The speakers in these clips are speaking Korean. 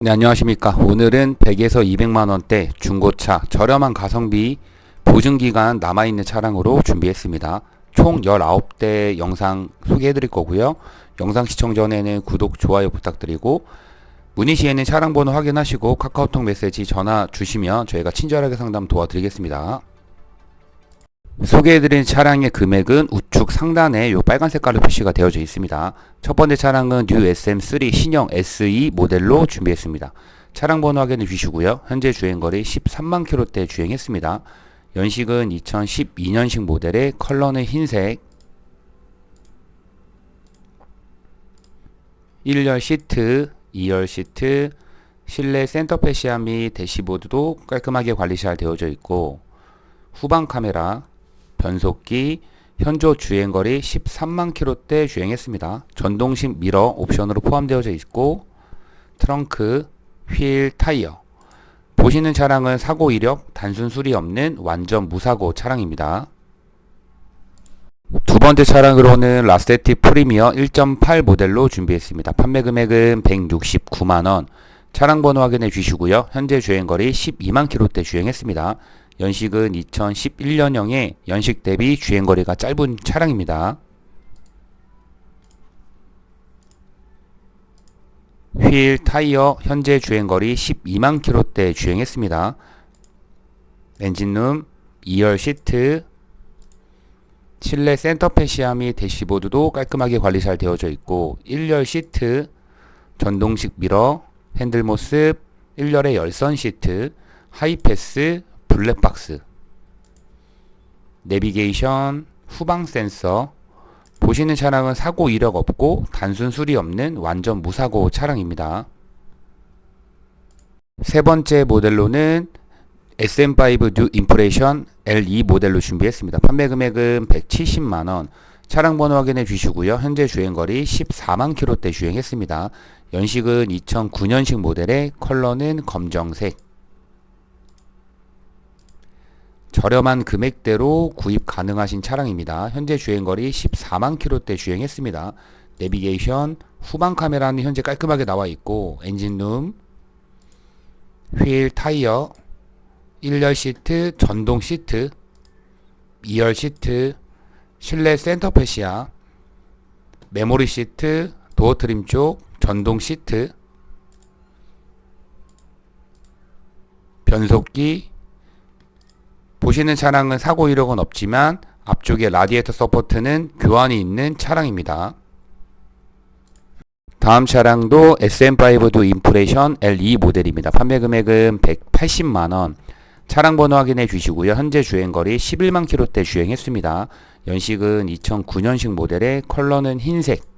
네, 안녕하십니까. 오늘은 100에서 200만원대 중고차 저렴한 가성비 보증기간 남아있는 차량으로 준비했습니다. 총 19대 영상 소개해 드릴 거고요. 영상 시청 전에는 구독, 좋아요 부탁드리고 문의 시에는 차량 번호 확인하시고 카카오톡 메시지 전화 주시면 저희가 친절하게 상담 도와드리겠습니다. 소개해드린 차량의 금액은 우측 상단에 이 빨간 색깔로 표시가 되어져 있습니다. 첫 번째 차량은 뉴 SM3 신형 SE 모델로 준비했습니다. 차량 번호 확인해 주시고요. 현재 주행거리 13만 킬로대 주행했습니다. 연식은 2012년식 모델의 컬러는 흰색 1열 시트, 2열 시트, 실내 센터 패시아 및 대시보드도 깔끔하게 관리 잘 되어져 있고 후방 카메라, 변속기, 현조 주행거리 13만 킬로대 주행했습니다. 전동식 미러 옵션으로 포함되어 있고 트렁크, 휠, 타이어 보시는 차량은 사고 이력, 단순 수리 없는 완전 무사고 차량입니다. 두 번째 차량으로는 라스테티 프리미어 1.8 모델로 준비했습니다. 판매 금액은 169만원. 차량 번호 확인해 주시고요. 현재 주행거리 12만 킬로대 주행했습니다. 연식은 2011년형의 연식 대비 주행거리가 짧은 차량입니다. 휠, 타이어, 현재 주행거리 12만 킬로대 주행했습니다. 엔진룸, 2열 시트, 실내 센터 패시아 및 대시보드도 깔끔하게 관리 잘 되어져 있고 1열 시트, 전동식 미러, 핸들 모습, 1열의 열선 시트, 하이패스, 블랙박스, 내비게이션, 후방 센서, 보시는 차량은 사고 이력 없고 단순 수리 없는 완전 무사고 차량입니다. 세 번째 모델로는 SM5 뉴 인프레이션 L2 모델로 준비했습니다. 판매 금액은 170만원. 차량 번호 확인해 주시고요. 현재 주행거리 14만 킬로대 주행했습니다. 연식은 2009년식 모델의 컬러는 검정색. 저렴한 금액대로 구입 가능하신 차량입니다. 현재 주행거리 14만 킬로대 주행했습니다. 내비게이션, 후방 카메라는 현재 깔끔하게 나와 있고 엔진룸, 휠, 타이어, 1열 시트, 전동 시트, 2열 시트, 실내 센터 패시아, 메모리 시트, 도어 트림 쪽, 전동 시트, 변속기, 보시는 차량은 사고 이력은 없지만 앞쪽에 라디에이터 서포트는 교환이 있는 차량입니다. 다음 차량도 SM5 도 인프레션 L2 모델입니다. 판매 금액은 180만원. 차량 번호 확인해 주시고요. 현재 주행거리 11만 킬로대 주행했습니다. 연식은 2009년식 모델의 컬러는 흰색.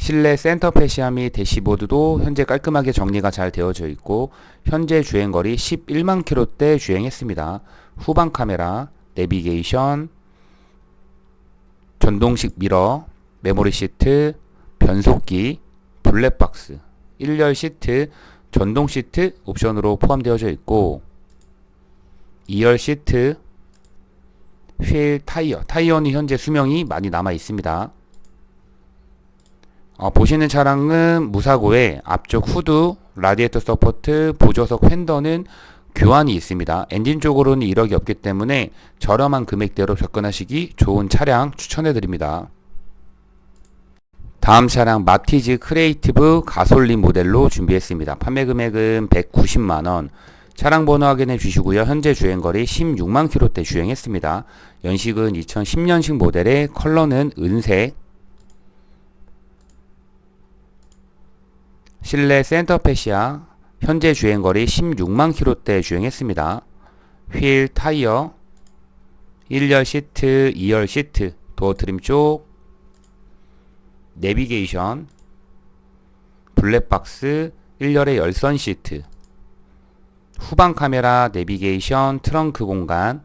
실내 센터 패시아 및 대시보드도 현재 깔끔하게 정리가 잘 되어져 있고 현재 주행거리 11만 킬로대 주행했습니다. 후방 카메라, 내비게이션, 전동식 미러, 메모리 시트, 변속기, 블랙박스, 1열 시트, 전동 시트 옵션으로 포함되어져 있고 2열 시트, 휠 타이어, 타이어는 현재 수명이 많이 남아 있습니다. 어, 보시는 차량은 무사고에 앞쪽 후드, 라디에이터 서포트, 보조석 휀더는 교환이 있습니다. 엔진 쪽으로는 이력이 없기 때문에 저렴한 금액대로 접근하시기 좋은 차량 추천해 드립니다. 다음 차량 마티즈 크리에이티브 가솔린 모델로 준비했습니다. 판매 금액은 190만원. 차량 번호 확인해 주시고요. 현재 주행거리 16만 킬로대 주행했습니다. 연식은 2010년식 모델의 컬러는 은색, 실내 센터 패시아 현재 주행거리 16만 킬로대 주행했습니다. 휠 타이어 1열 시트, 2열 시트, 도어 트림 쪽 내비게이션 블랙박스 1열의 열선 시트 후방 카메라 내비게이션 트렁크 공간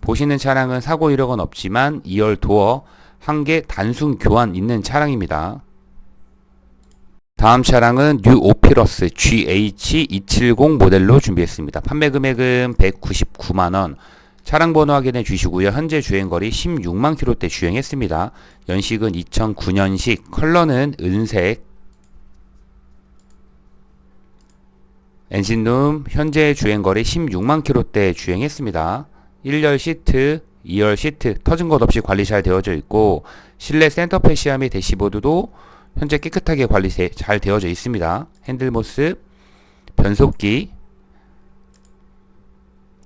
보시는 차량은 사고 이력은 없지만 2열 도어 한 개 단순 교환 있는 차량입니다. 다음 차량은 뉴 오피러스 GH270 모델로 준비했습니다. 판매 금액은 199만원. 차량 번호 확인해 주시고요. 현재 주행거리 16만 킬로대 주행했습니다. 연식은 2009년식, 컬러는 은색, 엔진룸 현재 주행거리 16만 킬로대 주행했습니다. 1열 시트, 2열 시트 터진 것 없이 관리 잘 되어져 있고 실내 센터페시아 및 대시보드도 현재 깨끗하게 관리 잘 되어져 있습니다. 핸들 모습, 변속기,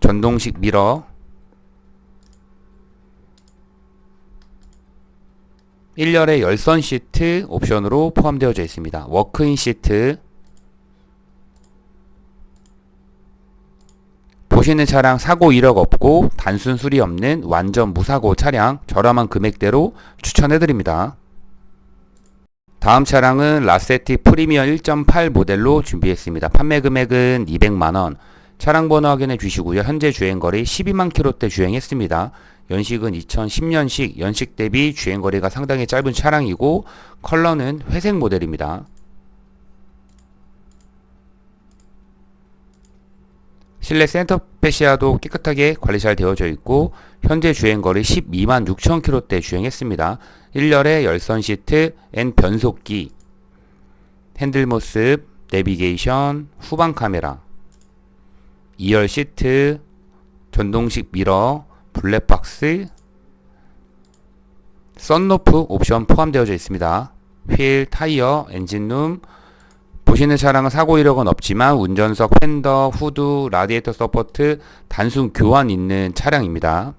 전동식 미러, 1열에 열선 시트 옵션으로 포함되어져 있습니다. 워크인 시트 보시는 차량 사고 이력 없고 단순 수리 없는 완전 무사고 차량 저렴한 금액대로 추천해드립니다. 다음 차량은 라세티 프리미어 1.8 모델로 준비했습니다. 판매 금액은 200만원. 차량 번호 확인해 주시고요. 현재 주행거리 12만 킬로대 주행했습니다. 연식은 2010년식, 연식 대비 주행거리가 상당히 짧은 차량이고 컬러는 회색 모델입니다. 실내 센터 페시아도 깨끗하게 관리 잘 되어져 있고 현재 주행거리 12만 6천 킬로대 주행했습니다. 1열에 열선 시트, N 변속기, 핸들 모습, 내비게이션, 후방 카메라, 2열 시트, 전동식 미러, 블랙박스, 썬루프 옵션 포함되어져 있습니다. 휠, 타이어, 엔진룸, 보시는 차량은 사고 이력은 없지만 운전석, 팬더, 후드, 라디에이터 서포트, 단순 교환 있는 차량입니다.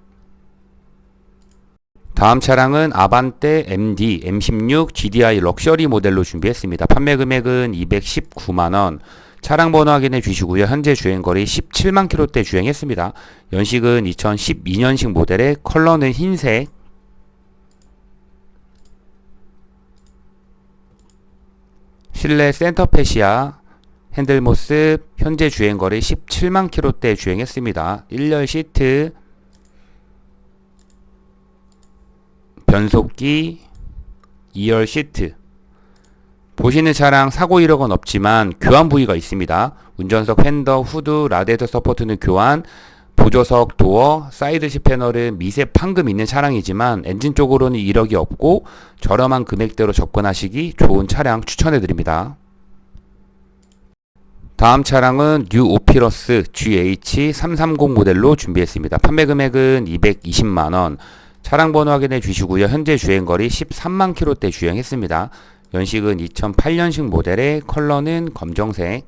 다음 차량은 아반떼 MD M16 GDI 럭셔리 모델로 준비했습니다. 판매 금액은 219만원. 차량 번호 확인해 주시고요. 현재 주행 거리 17만 킬로대 주행했습니다. 연식은 2012년식 모델의 컬러는 흰색, 실내 센터페시아 핸들 모습 현재 주행 거리 17만 킬로대 주행했습니다. 1열 시트 변속기 2열 시트 보시는 차량 사고 이력은 없지만 교환 부위가 있습니다. 운전석 핸더, 후드, 라디에이터 서포트는 교환, 보조석, 도어, 사이드시 패널은 미세 판금 있는 차량이지만 엔진 쪽으로는 이력이 없고 저렴한 금액대로 접근하시기 좋은 차량 추천해 드립니다. 다음 차량은 뉴 오피러스 GH330 모델로 준비했습니다. 판매 금액은 220만원. 차량 번호 확인해 주시고요. 현재 주행거리 13만 킬로대 주행했습니다. 연식은 2008년식 모델의 컬러는 검정색.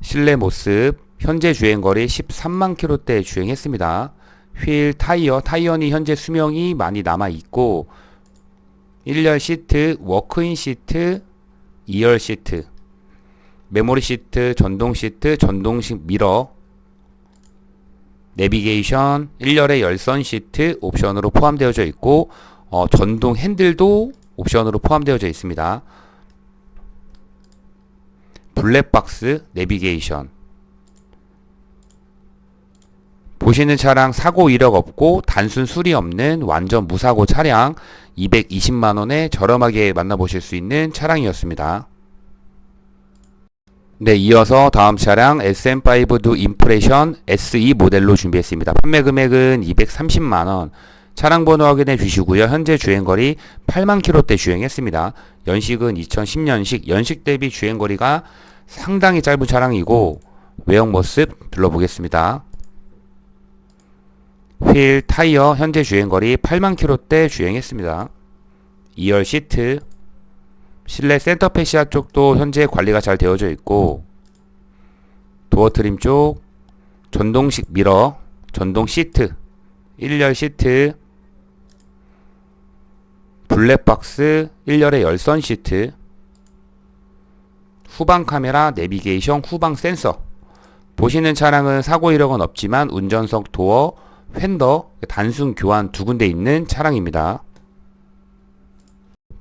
실내 모습 현재 주행거리 13만 킬로대 주행했습니다. 휠 타이어 타이어니 현재 수명이 많이 남아 있고 1열 시트 워크인 시트 2열 시트 메모리 시트 전동 시트 전동식 미러 내비게이션 1열의 열선 시트 옵션으로 포함되어져 있고 어, 전동 핸들도 옵션으로 포함되어져 있습니다. 블랙박스 내비게이션 보시는 차량 사고 이력 없고 단순 수리 없는 완전 무사고 차량 220만원에 저렴하게 만나보실 수 있는 차량이었습니다. 네, 이어서 다음 차량 SM5두 임프레션 SE 모델로 준비했습니다. 판매 금액은 230만원. 차량 번호 확인해 주시고요. 현재 주행거리 8만 킬로대 주행했습니다. 연식은 2010년식, 연식 대비 주행거리가 상당히 짧은 차량이고 외형 모습 둘러보겠습니다. 휠, 타이어, 현재 주행거리 8만 킬로대 주행했습니다. 2열 시트, 실내 센터 페시아 쪽도 현재 관리가 잘 되어져 있고 도어 트림 쪽 전동식 미러, 전동 시트, 1열 시트, 블랙박스, 1열의 열선 시트, 후방 카메라, 내비게이션, 후방 센서. 보시는 차량은 사고 이력은 없지만 운전석 도어, 휀더, 단순 교환 두 군데 있는 차량입니다.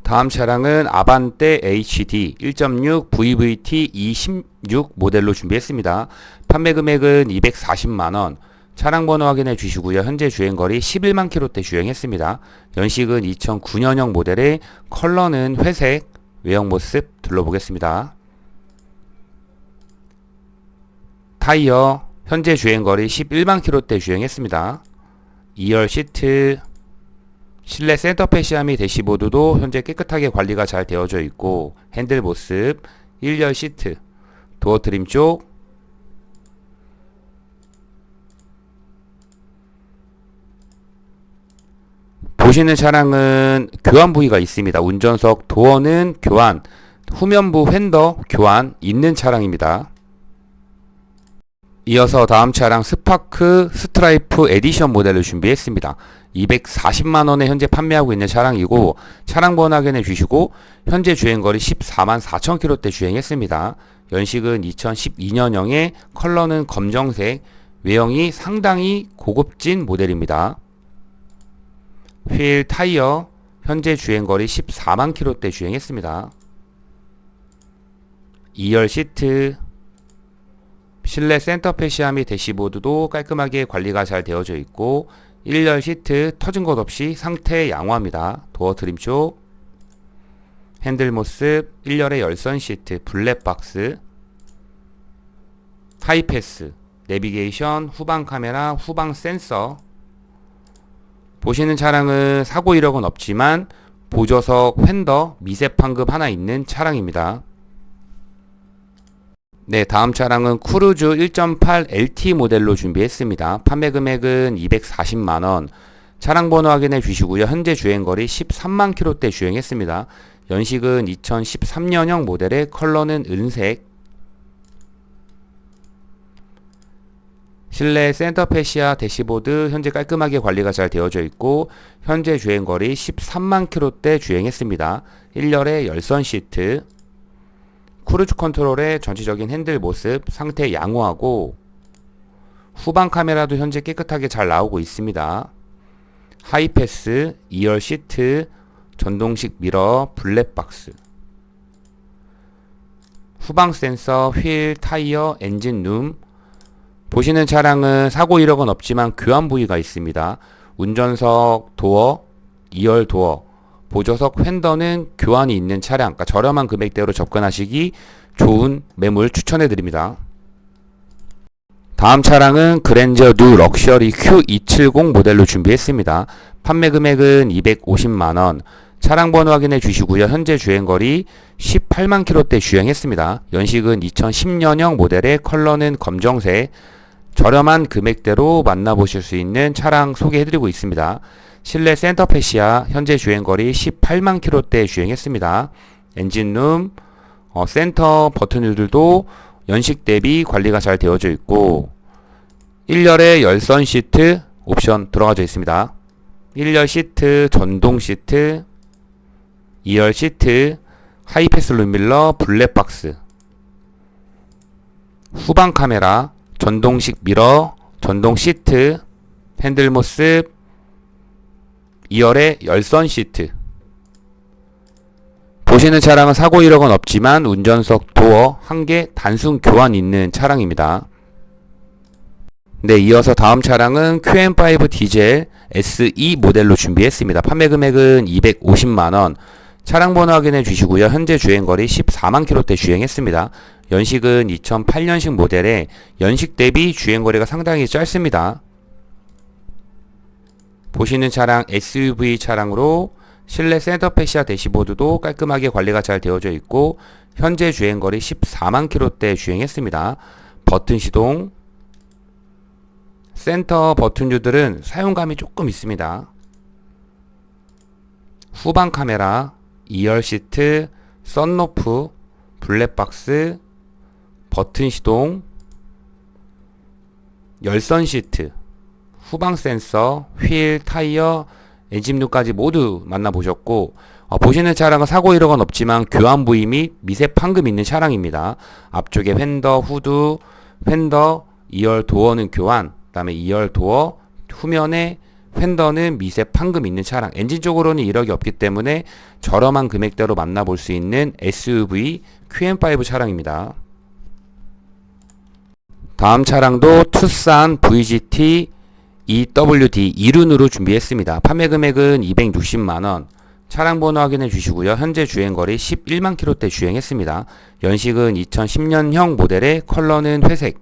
다음 차량은 아반떼 HD 1.6 VVT 216 모델로 준비했습니다. 판매 금액은 240만원. 차량 번호 확인해 주시고요. 현재 주행 거리 11만 킬로대 주행했습니다. 연식은 2009년형 모델의 컬러는 회색, 외형 모습 둘러보겠습니다. 타이어 현재 주행 거리 11만 킬로대 주행했습니다. 2열 시트 실내 센터 패시아 및 대시보드도 현재 깨끗하게 관리가 잘 되어져 있고 핸들 모습 1열 시트 도어 트림 쪽 보시는 차량은 교환 부위가 있습니다. 운전석 도어는 교환, 후면부 휀더 교환 있는 차량입니다. 이어서 다음 차량 스파크 스트라이프 에디션 모델을 준비했습니다. 240만 원에 현재 판매하고 있는 차량이고 차량 번호 확인해 주시고 현재 주행 거리 14만 4천 킬로대 주행했습니다. 연식은 2012년형에 컬러는 검정색, 외형이 상당히 고급진 모델입니다. 휠 타이어 현재 주행 거리 14만 킬로대 주행했습니다. 2열 시트 실내 센터 패시아 및 대시보드도 깔끔하게 관리가 잘 되어져 있고 1열 시트 터진 것 없이 상태 양호합니다. 도어 트림 쪽 핸들 모습 1열의 열선 시트 블랙박스 하이패스 내비게이션 후방 카메라 후방 센서 보시는 차량은 사고 이력은 없지만 보조석 휀더 미세 판급 하나 있는 차량입니다. 네, 다음 차량은 쿠루즈 1.8 LT 모델로 준비했습니다. 판매 금액은 240만 원. 차량 번호 확인해 주시고요. 현재 주행 거리 13만 킬로대 주행했습니다. 연식은 2013년형 모델의 컬러는 은색. 실내 센터 패시아 대시보드 현재 깔끔하게 관리가 잘 되어져 있고 현재 주행 거리 13만 킬로대 주행했습니다. 1열의 열선 시트 크루즈 컨트롤의 전체적인 핸들 모습 상태 양호하고 후방 카메라도 현재 깨끗하게 잘 나오고 있습니다. 하이패스, 2열 시트, 전동식 미러, 블랙박스 후방 센서, 휠, 타이어, 엔진 룸 보시는 차량은 사고 이력은 없지만 교환 부위가 있습니다. 운전석 도어, 2열 도어 보조석 휀더는 교환이 있는 차량, 그러니까 저렴한 금액대로 접근하시기 좋은 매물 추천해 드립니다. 다음 차량은 그랜저 뉴 럭셔리 Q270 모델로 준비했습니다. 판매 금액은 250만원. 차량 번호 확인해 주시고요. 현재 주행거리 18만 킬로대 주행했습니다. 연식은 2010년형 모델의 컬러는 검정색. 저렴한 금액대로 만나보실 수 있는 차량 소개해드리고 있습니다. 실내 센터 패시아 현재 주행거리 18만 킬로대 주행했습니다. 엔진룸, 어, 센터 버튼들도 연식 대비 관리가 잘 되어져 있고 1열에 열선 시트 옵션 들어가져 있습니다. 1열 시트 전동 시트 2열 시트 하이패스 룸밀러 블랙박스 후방 카메라 전동식 미러 전동 시트 핸들 모습 2열의 열선 시트 보시는 차량은 사고 이력은 없지만 운전석 도어 한 개 단순 교환 있는 차량입니다. 네, 이어서 다음 차량은 QM5 디젤 SE 모델로 준비했습니다. 판매 금액은 250만원. 차량 번호 확인해 주시고요. 현재 주행 거리 14만 킬로대 주행했습니다. 연식은 2008년식 모델에 연식 대비 주행 거리가 상당히 짧습니다. 보시는 차량 SUV 차량으로 실내 센터 패시아 대시보드도 깔끔하게 관리가 잘 되어져 있고 현재 주행거리 14만 킬로대 주행했습니다. 버튼 시동 센터 버튼류들은 사용감이 조금 있습니다. 후방 카메라, 2열 시트, 썬루프, 블랙박스, 버튼 시동, 열선 시트, 후방 센서, 휠, 타이어, 엔진룸까지 모두 만나보셨고 어, 보시는 차량은 사고 이력은 없지만 교환 부위 및 미세 판금 있는 차량입니다. 앞쪽에 휀더, 후드, 휀더, 2열 도어는 교환, 그 다음에 2열 도어, 후면에 휀더는 미세 판금 있는 차량. 엔진 쪽으로는 이력이 없기 때문에 저렴한 금액대로 만나볼 수 있는 SUV QM5 차량입니다. 다음 차량도 투싼 VGT EWD 이륜으로 준비했습니다. 판매 금액은 260만원. 차량 번호 확인해 주시고요. 현재 주행 거리 11만 킬로대 주행했습니다. 연식은 2010년형 모델의 컬러는 회색.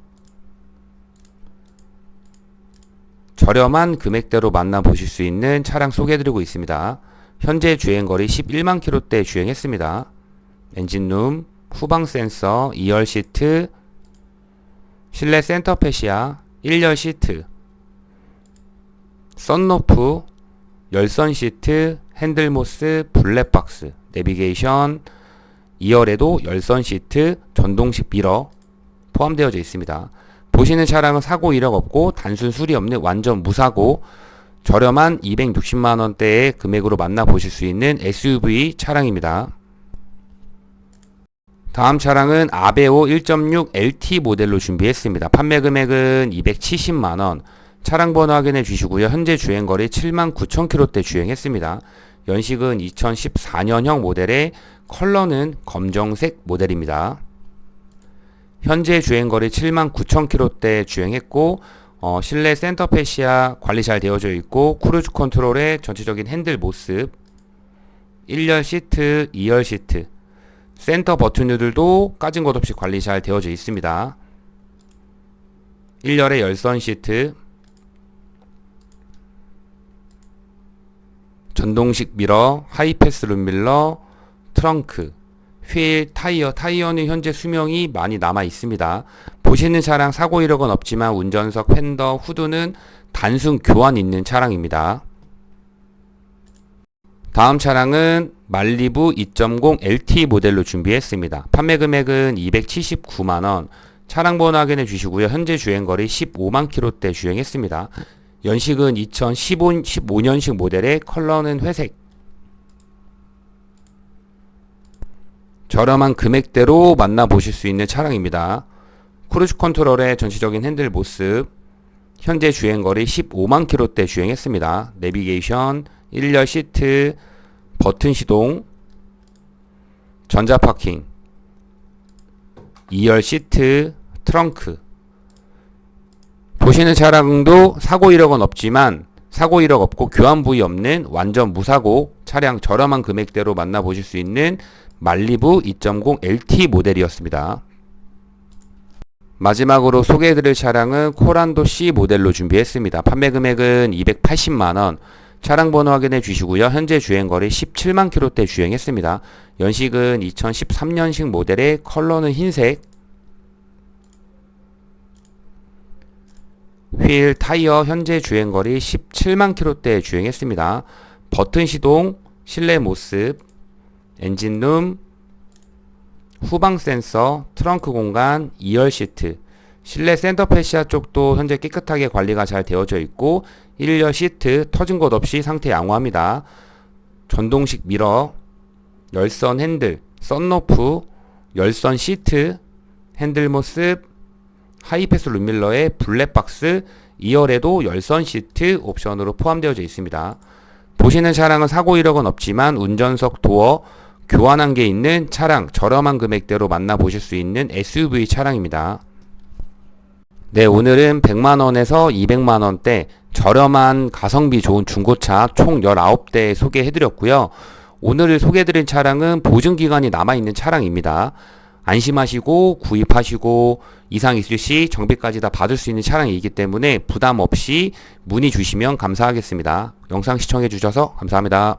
저렴한 금액대로 만나보실 수 있는 차량 소개해드리고 있습니다. 현재 주행거리 11만 킬로대 주행했습니다. 엔진룸, 후방 센서, 2열 시트, 실내 센터 페시아, 1열 시트, 썬루프, 열선 시트, 핸들모스, 블랙박스, 내비게이션, 2열에도 열선 시트, 전동식 미러 포함되어져 있습니다. 보시는 차량은 사고 이력 없고 단순 수리 없는 완전 무사고 저렴한 260만원대의 금액으로 만나보실 수 있는 SUV 차량입니다. 다음 차량은 아베오 1.6 LT 모델로 준비했습니다. 판매 금액은 270만원. 차량 번호 확인해 주시고요. 현재 주행거리 7만 9천 킬로대 주행했습니다. 연식은 2014년형 모델의 컬러는 검정색 모델입니다. 현재 주행거리 7만 9천 킬로대 주행했고 어, 실내 센터 페시아 관리 잘 되어져 있고 크루즈 컨트롤의 전체적인 핸들 모습 1열 시트, 2열 시트 센터 버튼들도 까진 것 없이 관리 잘 되어져 있습니다. 1열의 열선 시트 전동식 미러, 하이패스 룸밀러, 트렁크, 휠, 타이어, 타이어는 현재 수명이 많이 남아 있습니다. 보시는 차량 사고 이력은 없지만 운전석, 팬더, 후드는 단순 교환 있는 차량입니다. 다음 차량은 말리부 2.0 LT 모델로 준비했습니다. 판매 금액은 279만원, 차량 번호 확인해 주시고요. 현재 주행거리 15만 킬로대 주행했습니다. 연식은 2015, 15년식 모델의 컬러는 회색. 저렴한 금액대로 만나보실 수 있는 차량입니다. 크루즈 컨트롤의 전체적인 핸들 모습, 현재 주행거리 15만 킬로대 주행했습니다. 내비게이션, 1열 시트, 버튼 시동, 전자파킹, 2열 시트, 트렁크, 보시는 차량도 사고 이력은 없지만 사고 이력 없고 교환 부위 없는 완전 무사고 차량 저렴한 금액대로 만나보실 수 있는 말리부 2.0 LT 모델이었습니다. 마지막으로 소개해드릴 차량은 코란도 C 모델로 준비했습니다. 판매 금액은 280만원, 차량 번호 확인해 주시고요. 현재 주행거리 17만 킬로대 주행했습니다. 연식은 2013년식 모델의 컬러는 흰색, 휠, 타이어 현재 주행거리 17만 킬로대 주행했습니다. 버튼 시동, 실내 모습, 엔진룸, 후방 센서, 트렁크 공간, 2열 시트, 실내 센터 페시아 쪽도 현재 깨끗하게 관리가 잘 되어져 있고 1열 시트 터진 것 없이 상태 양호합니다. 전동식 미러, 열선 핸들, 썬루프, 열선 시트, 핸들 모습, 하이패스 룸밀러의 블랙박스 2열에도 열선 시트 옵션으로 포함되어져 있습니다. 보시는 차량은 사고 이력은 없지만 운전석 도어 교환한 게 있는 차량 저렴한 금액대로 만나보실 수 있는 SUV 차량입니다. 네, 오늘은 100만원에서 200만원대 저렴한 가성비 좋은 중고차 총 19대 소개해드렸고요. 오늘 소개해드린 차량은 보증기간이 남아있는 차량입니다. 안심하시고 구입하시고 이상 있을 시 정비까지 다 받을 수 있는 차량이기 때문에 부담 없이 문의 주시면 감사하겠습니다. 영상 시청해 주셔서 감사합니다.